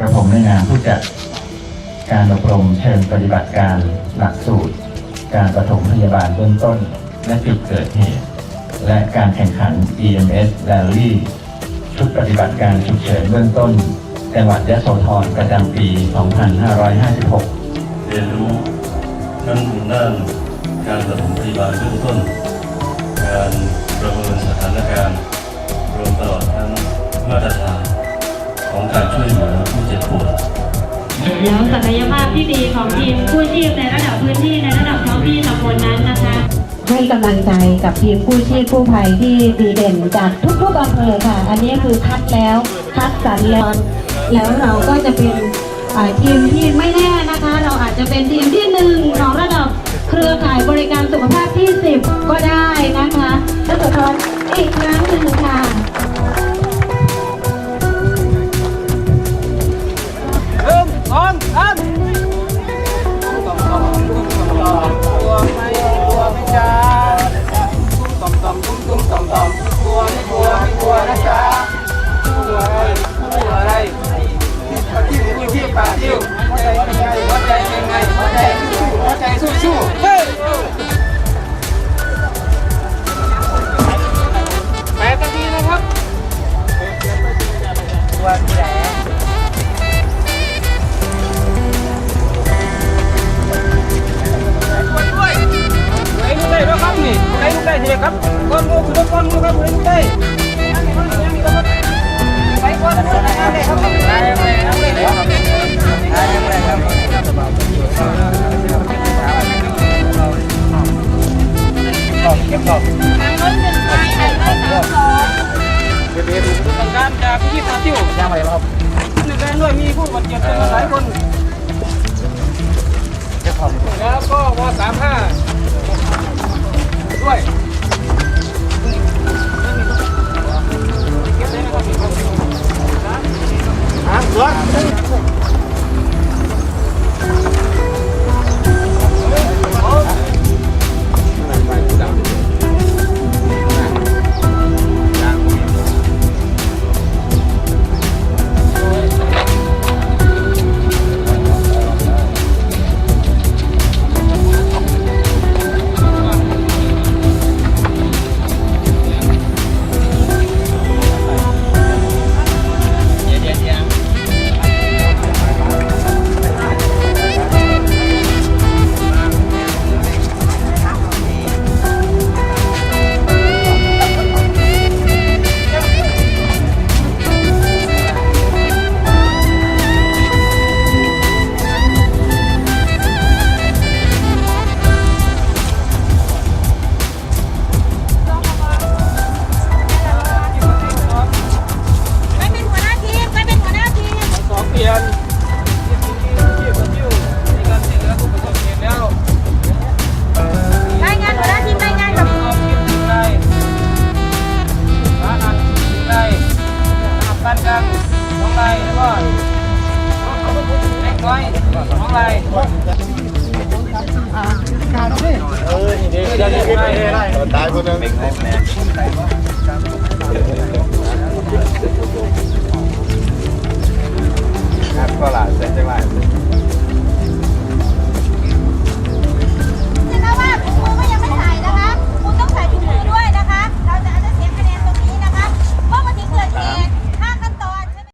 กระผมในนามผู้จัดการอบรมเชิงปฏิบัติการหลักสูตร การปฐมพยาบาลเบื้องต้น และจุดเกิดเหตุ และการแข่งขัน EMS Rally ชุดปฏิบัติการฉุกเฉินเบื้องต้น จังหวัดยะโสธรประจำปี 2556 เรียนรู้ทั้งด้านการปฐมพยาบาลเบื้องต้น การประเมินสถานการณ์ รวมตลอดทั้งมาตรฐาน ของการช่วยเหลือผู้เจ็บปวดแล้วศักยภาพที่ดีของทีมกู้ชีพในระดับพื้นที่ในระดับท้องที่ตำบลนั้นนะคะให้กำลังใจกับทีมกู้ชีพกู้ภัยที่ดีเด่นจากทุกๆอำเภอค่ะ อันนี้คือคัดแล้วคัดสรรแล้วแล้วเราก็จะเป็นอ่าทีมที่ไม่แน่นะคะ เราอาจจะเป็นทีมที่หนึ่งของระดับเครือข่ายบริการสุขภาพที่ การจากพี่ที่ตาติ้วยังไงครับหนึ่งแรงด้วยมีผู้บาดเจ็บหลายคน อาบานกลางสองรายแล้วก็เล็กน้อยสองรายเออเดี๋ยวเดี๋ยวเดี๋ยวได้ตายคนนึง